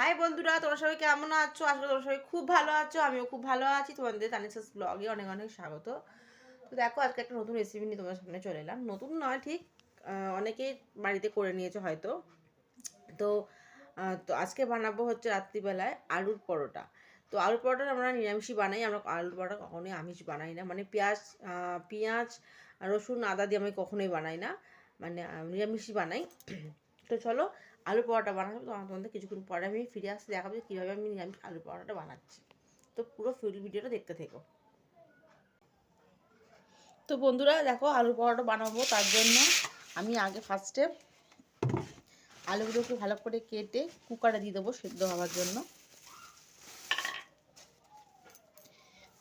High বন্ধুরা, তোমরা সবাই কেমন আছো? আসলে তোমরা সবাই খুব ভালো আছো, আমিও খুব ভালো আছি। তোমাদের তানিসাস ব্লগে অনেক অনেক স্বাগত। তো দেখো, আজকে একটা নতুন রেসিপি নিয়ে তোমার সামনে চলে এলাম। নতুন নয়, ঠিক অনেকেই বাড়িতে করে নিয়েছো হয়তো। তো তো আজকে বানাবো হচ্ছে রাত্রিবেলায় আলুর পরোটা। তো আলুর পরোটা আমরা নিরামিষই বানাই। আমরা আলুর পরোটা কখনোই আমিষ বানাই না। মানে পেঁয়াজ পেঁয়াজ, রসুন, আদা দিয়ে আমি কখনোই বানাই না। মানে নিরামিষই বানাই। তো চলো আলু পরোটা বানাবো, তো তোমাদের কিছুক্ষণ পরে আমি ফিরে আসতে দেখাবো যে কীভাবে আমি নিরামিষ আলু পরোটাটা বানাচ্ছি। তো পুরো ফুল ভিডিওটা দেখতে থেকো। তো বন্ধুরা, দেখো আলু পরোটা বানাবো, তার জন্য আমি আগে ফার্স্টে আলুগুলোকে ভালো করে কেটে কুকারে দিয়ে দেবো সেদ্ধ হওয়ার জন্য।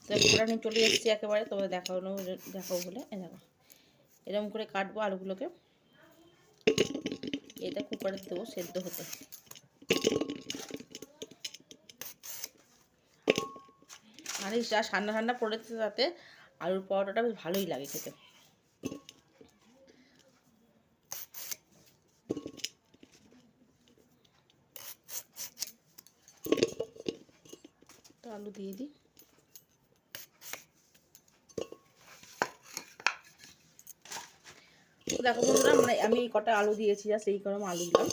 তো চলে এসেছি একেবারে, তোমাদের দেখানো, দেখাবো বলে দেখো। এরকম করে কাটবো আলুগুলোকে। এটা কুকারে দেবো, সেদ্ধ হতে। আর এই যা ঠান্ডা ঠান্ডা পড়েছে তাতে আলুর পরোটাটা বেশ ভালোই লাগে খেতে। তো আলু দিয়ে দিই। দেখো বন্ধুরা মানে আমি কটা আলু দিয়েছি আর সেই গরম আলু দিলাম।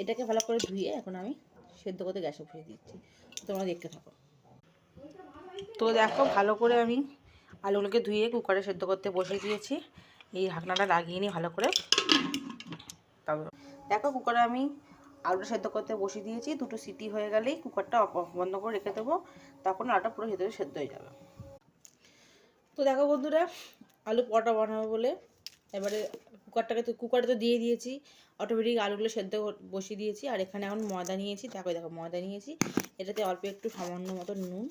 এটাকে ভালো করে ধুয়ে এখন আমি সেদ্ধ করতে গ্যাসে বসিয়ে দিচ্ছি। তোমরা দেখতে থাকো। তো দেখো, ভালো করে আমি আলুগুলোকে ধুয়ে কুকারে সেদ্ধ করতে বসিয়ে দিয়েছি। এই ঢাকনাটা লাগিয়ে নিই ভালো করে তারপর দেখো, কুকারে আমি আলুটা সেদ্ধ করতে বসিয়ে দিয়েছি। দুটো সিটি হয়ে গেলেই কুকারটা বন্ধ করে রেখে দেবো। তখন আলুটা পুরো ভেতরে সেদ্ধ হয়ে যাবে। তো দেখো বন্ধুরা, আলু পরোটা বানাবো বলে এবারে কুকারটাকে তো, কুকারে তো দিয়ে দিয়েছি। অটোমেটিক আলুগুলো সেদ্ধ বসিয়ে দিয়েছি। আর এখানে এখন ময়দা নিয়েছি। দেখো দেখো, ময়দা নিয়েছি। এটাতে অল্প একটু সামান্য মতো নুন।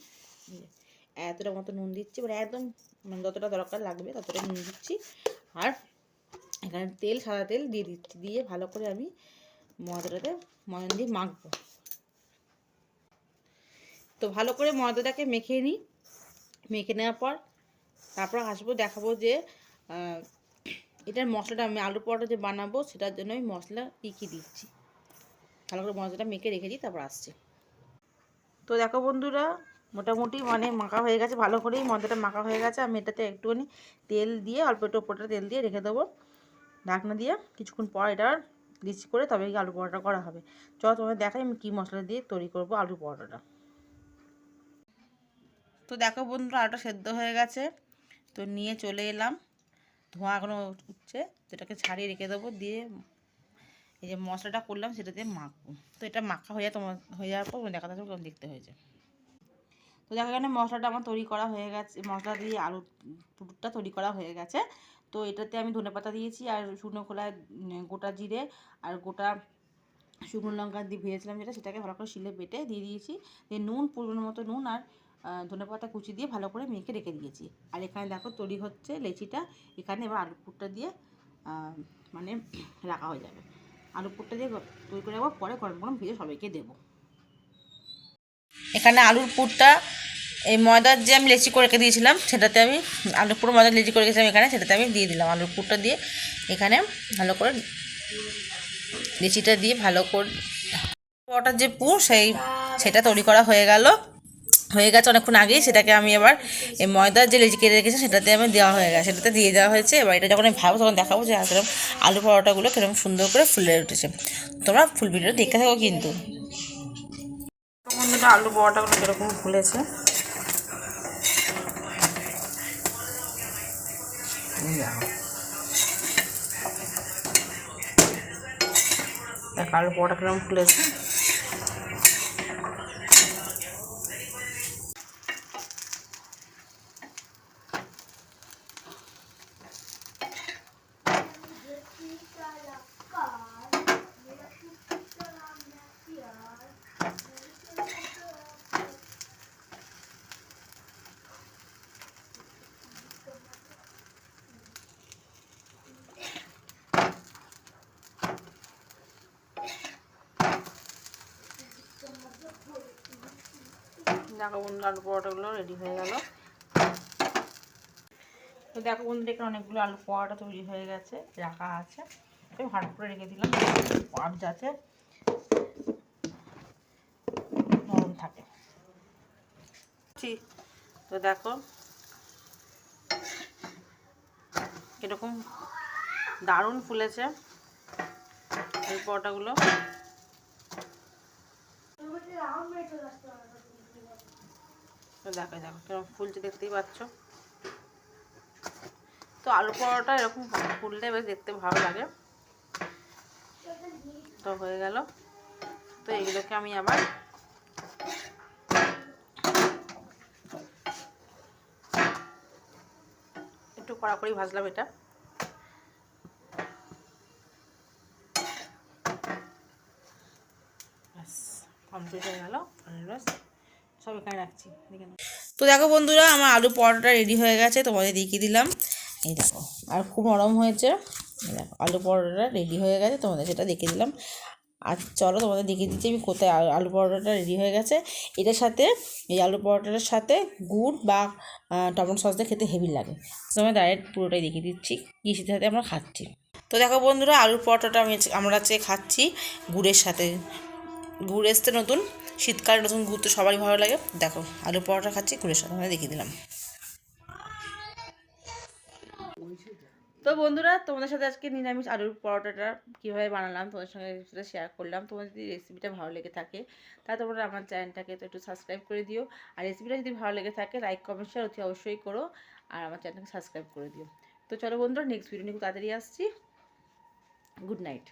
এতটা মতো নুন দিচ্ছি। মানে একদম মানে যতটা দরকার লাগবে ততটা নুন দিচ্ছি। আর এখানে তেল, সাদা তেল দিয়ে দিচ্ছি। দিয়ে ভালো করে আমি ময়দাটাতে, ময়দা দিয়ে মাখবো। তো ভালো করে ময়দাটাকে মেখে নিই। মেখে নেওয়ার পর তারপর আসব, দেখাবো যে এটার মশলাটা আমি আলু পরোটা যে বানাবো, সেটার জন্য আমি মশলা কী কী দিচ্ছি। ভালো করে মশলাটা মেখে রেখে দিই, তারপর আসছি। তো দেখো বন্ধুরা, মোটামুটি মানে মাখা হয়ে গেছে, ভালো করেই মশলাটা মাখা হয়ে গেছে। আমি এটাতে একটুখানি তেল দিয়ে, অল্প একটু ওপরটা তেল দিয়ে রেখে দেবো। ঢাকনা দিয়ে কিছুক্ষণ পর এটা লিচি করে তবে আলু পরোটা করা হবে। চলো তোমাদের দেখাই আমি কী মশলা দিয়ে তৈরি করব আলু পরোটাটা। তো দেখো বন্ধুরা, আলুটা সেদ্ধ হয়ে গেছে। তো নিয়ে চলে এলাম। ধোঁয়া এখনও উঠছে তো এটাকে ছাড়িয়ে রেখে দেবো দিয়ে এই যে মশলাটা করলাম সেটা দিয়ে মাখবো। তো এটা মাখা হয়ে তোমার হয়ে যাওয়ার পর দেখা কেমন দেখতে হয়েছে। তো দেখা এখানে মশলাটা আমার তৈরি করা হয়ে গেছে মশলা দিয়ে আলু পুরটা তৈরি করা হয়ে গেছে। তো এটাতে আমি ধনে পাতা দিয়েছি আর শুকনো উম, গোটা জিরে আর গোটা শুকনো লঙ্কা দিয়ে ভেজেছিলাম যেটা সেটাকে ভালো করে শিলে বেটে দিয়ে দিয়েছি। দিয়ে নুন পরিমাণ মতো নুন আর ধনে পাতা কুচি দিয়ে ভালো করে মেখে রেখে দিয়েছি। আর এখানে দেখো তৈরি হচ্ছে লেচিটা, এখানে এবার আলু পুরটা দিয়ে মানে রাখা হয়ে যাবে। আলু পুরটা দিয়ে তৈরি করে রাখব পরে গরম গরম ভেজে সবাইকে দেবো। এখানে আলুর পুরটা, এই ময়দার যে আমি লেচি করে রেখে দিয়েছিলাম, সেটাতে আমি আলুর পুরো ময়দার লেচি করে রেখেছিলাম এখানে, সেটাতে আমি দিয়ে দিলাম আলুর পুরটা দিয়ে। এখানে ভালো করে লিচিটা দিয়ে ভালো করে পরোটার যে পুর, সেই, সেটা তৈরি করা হয়ে গেল। হয়ে গেছে অনেকক্ষণ আগেই, সেটাকে আমি এবার এই ময়দার যে লেচি কেটে রেখেছি, সেটাতে আমি দেওয়া হয়ে গেছে, সেটাতে দিয়ে দেওয়া হয়েছে। এবার এটা যখন আমি ভাবো তখন দেখাবো যে আসলে আলু পরোটাগুলো কীরকম সুন্দর করে ফুলে উঠেছে। তোমরা ফুল ভিডিও দেখতে থাকো কিন্তু। আলু পরোটাগুলো কীরকম ফুলেছে। দেখ, আলু পরোটা কীরকম ফুলেছে। দেখো বন্ধুরা, আলু পরোটাগুলো রেডি হয়ে গেল। তো দেখো বন্ধু দেখলাম অনেকগুলো আলু পরোটা তৈরি হয়ে গেছে, রাখা আছে। আমি হাট করে রেখে দিলাম পাট যাতে নরম থাকে। তো দেখো এরকম দারুণ ফুলেছে এই পরোটাগুলো। দেখো দেখো, কীরকম ফুলছে দেখতেই পাচ্ছ। তো আলু পরোটা এরকম ফুললে বেশ দেখতে ভালো লাগে। তো হয়ে গেল। তো এগুলোকে আমি আবার একটু কড়াকড়ি ভাজলাম এটা। কমপ্লিট হয়ে গেল। সব এখানে রাখছি তো দেখো বন্ধুরা, আমার আলু পরোটা রেডি হয়ে গেছে, তোমাদের দেখিয়ে দিলাম। এই দেখো, আর খুব নরম হয়েছে। দেখো, আলু পরোটাটা রেডি হয়ে গেছে, তোমাদের সেটা দেখিয়ে দিলাম। আর চলো তোমাদের দেখিয়ে দিচ্ছি আমি কোথায় আলু- পরোটাটা রেডি হয়ে গেছে। এটার সাথে, এই আলু পরোটাটার সাথে গুড় বা টমেটো সস দিয়ে খেতে হেভি লাগে। তোমার ডাইরেক্ট পুরোটাই দেখিয়ে দিচ্ছি কৃষির সাথে আমরা খাচ্ছি। তো দেখো বন্ধুরা, আলুর পরোটাটা আমি আমরা চেয়ে খাচ্ছি গুড়ের সাথে। গুড় এসছে নতুন, শীতকালে নতুন ঘুরতে তো সবারই ভালো লাগে। দেখো, আলু পরোটা খাচ্ছি গুড়ের সাথে আমরা দেখিয়ে দিলাম। তো বন্ধুরা, তোমাদের সাথে আজকে নিরামিষ আলুর পরোটাটা কীভাবে বানালাম, তোমাদের সঙ্গে সেটা শেয়ার করলাম। তোমাদের যদি রেসিপিটা ভালো লেগে থাকে তাহলে তোমরা আমার চ্যানেলটাকে তো একটু সাবস্ক্রাইব করে দিও। আর রেসিপিটা যদি ভালো লেগে থাকে লাইক কমেন্ট শেয়ার অতি অবশ্যই করো। আর আমার চ্যানেলটাকে সাবস্ক্রাইব করে দিও। তো চলো বন্ধুরা নেক্সট ভিডিও নিয়ে তাড়াতাড়ি আসছি। Good night